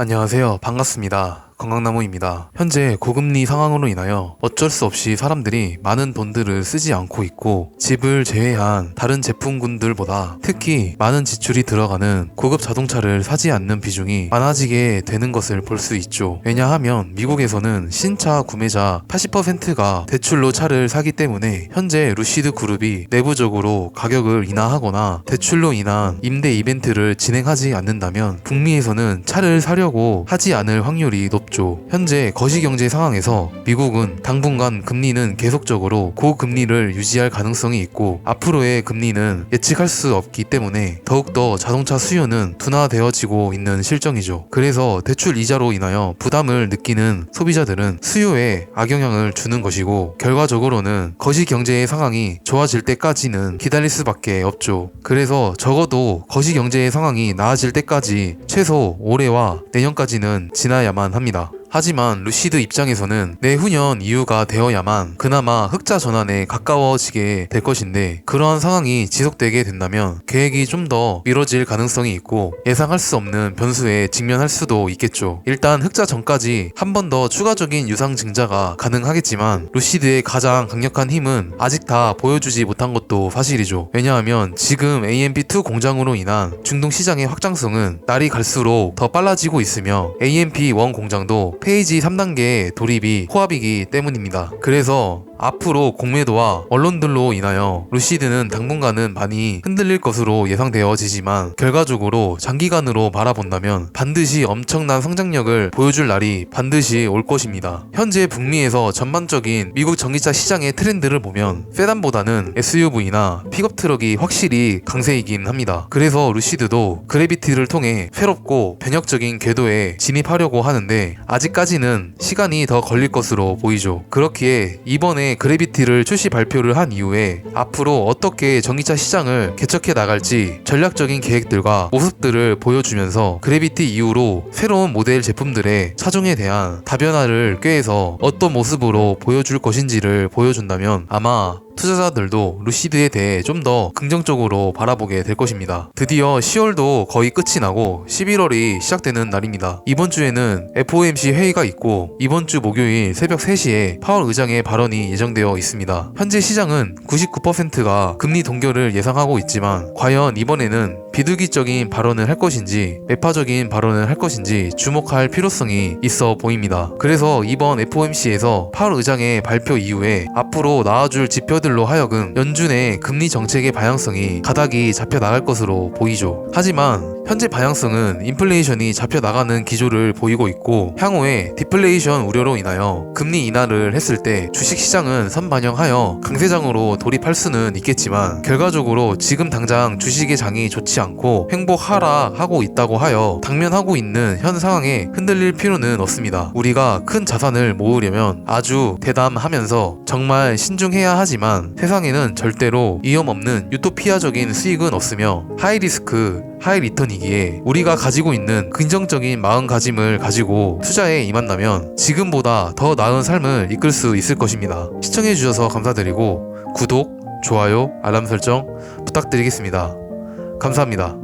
안녕하세요. 반갑습니다. 건강나무입니다. 현재 고금리 상황으로 인하여 어쩔 수 없이 사람들이 많은 돈들을 쓰지 않고 있고 집을 제외한 다른 제품군들보다 특히 많은 지출이 들어가는 고급 자동차를 사지 않는 비중이 많아지게 되는 것을 볼 수 있죠. 왜냐하면 미국에서는 신차 구매자 80%가 대출로 차를 사기 때문에 현재 루시드 그룹이 내부적으로 가격을 인하하거나 대출로 인한 임대 이벤트를 진행하지 않는다면 북미에서는 차를 사려고 하지 않을 확률이 높 죠. 현재 거시경제 상황에서 미국은 당분간 금리는 계속적으로 고금리를 유지할 가능성이 있고 앞으로의 금리는 예측할 수 없기 때문에 더욱더 자동차 수요는 둔화되어지고 있는 실정이죠. 그래서 대출 이자로 인하여 부담을 느끼는 소비자들은 수요에 악영향을 주는 것이고 결과적으로는 거시경제의 상황이 좋아질 때까지는 기다릴 수밖에 없죠. 그래서 적어도 거시경제의 상황이 나아질 때까지 최소 올해와 내년까지는 지나야만 합니다. 하지만 루시드 입장에서는 내후년 이후가 되어야만 그나마 흑자 전환에 가까워지게 될 것인데 그러한 상황이 지속되게 된다면 계획이 좀 더 미뤄질 가능성이 있고 예상할 수 없는 변수에 직면할 수도 있겠죠. 일단 흑자 전까지 한 번 더 추가적인 유상 증자가 가능하겠지만 루시드의 가장 강력한 힘은 아직 다 보여주지 못한 것도 사실이죠. 왜냐하면 지금 AMP2 공장으로 인한 중동 시장의 확장성은 날이 갈수록 더 빨라지고 있으며 AMP1 공장도 페이지 3단계 돌입이 코앞이기 때문입니다. 그래서 앞으로 공매도와 언론들로 인하여 루시드는 당분간은 많이 흔들릴 것으로 예상되어지지만 결과적으로 장기간으로 바라본다면 반드시 엄청난 성장력을 보여줄 날이 반드시 올 것입니다. 현재 북미에서 전반적인 미국 전기차 시장의 트렌드를 보면 세단보다는 SUV나 픽업 트럭이 확실히 강세이긴 합니다. 그래서 루시드도 그래비티를 통해 새롭고 변혁적인 궤도에 진입하려고 하는데 아직까지는 시간이 더 걸릴 것으로 보이죠. 그렇기에 이번에 그래비티를 출시 발표를 한 이후에 앞으로 어떻게 전기차 시장을 개척해 나갈지 전략적인 계획들과 모습들을 보여주면서 그래비티 이후로 새로운 모델 제품들의 차종에 대한 다변화를 꾀해서 어떤 모습으로 보여줄 것인지를 보여준다면 아마 투자자들도 루시드에 대해 좀 더 긍정적으로 바라보게 될 것입니다. 드디어 10월도 거의 끝이 나고 11월이 시작되는 날입니다. 이번 주에는 FOMC 회의가 있고 이번 주 목요일 새벽 3시에 파월 의장의 발언이 예정되어 있습니다. 현재 시장은 99%가 금리 동결을 예상하고 있지만 과연 이번에는 비둘기적인 발언을 할 것인지 매파적인 발언을 할 것인지 주목할 필요성이 있어 보입니다. 그래서 이번 FOMC에서 파월 의장의 발표 이후에 앞으로 나와줄 지표들로 하여금 연준의 금리 정책의 방향성이 가닥이 잡혀 나갈 것으로 보이죠. 하지만 현재 방향성은 인플레이션이 잡혀 나가는 기조를 보이고 있고 향후에 디플레이션 우려로 인하여 금리 인하를 했을 때 주식 시장은 선반영하여 강세장으로 돌입할 수는 있겠지만 결과적으로 지금 당장 주식의 장이 좋지 않고 행복하라 하고 있다고 하여 당면하고 있는 현 상황에 흔들릴 필요는 없습니다. 우리가 큰 자산을 모으려면 아주 대담하면서 정말 신중해야 하지만 세상에는 절대로 위험 없는 유토피아적인 수익은 없으며 하이리스크 하이 리턴 이기에 우리가 가지고 있는 긍정적인 마음가짐을 가지고 투자에 임한다면 지금보다 더 나은 삶을 이끌 수 있을 것입니다. 시청해주셔서 감사드리고 구독, 좋아요, 알람 설정 부탁드리겠습니다. 감사합니다.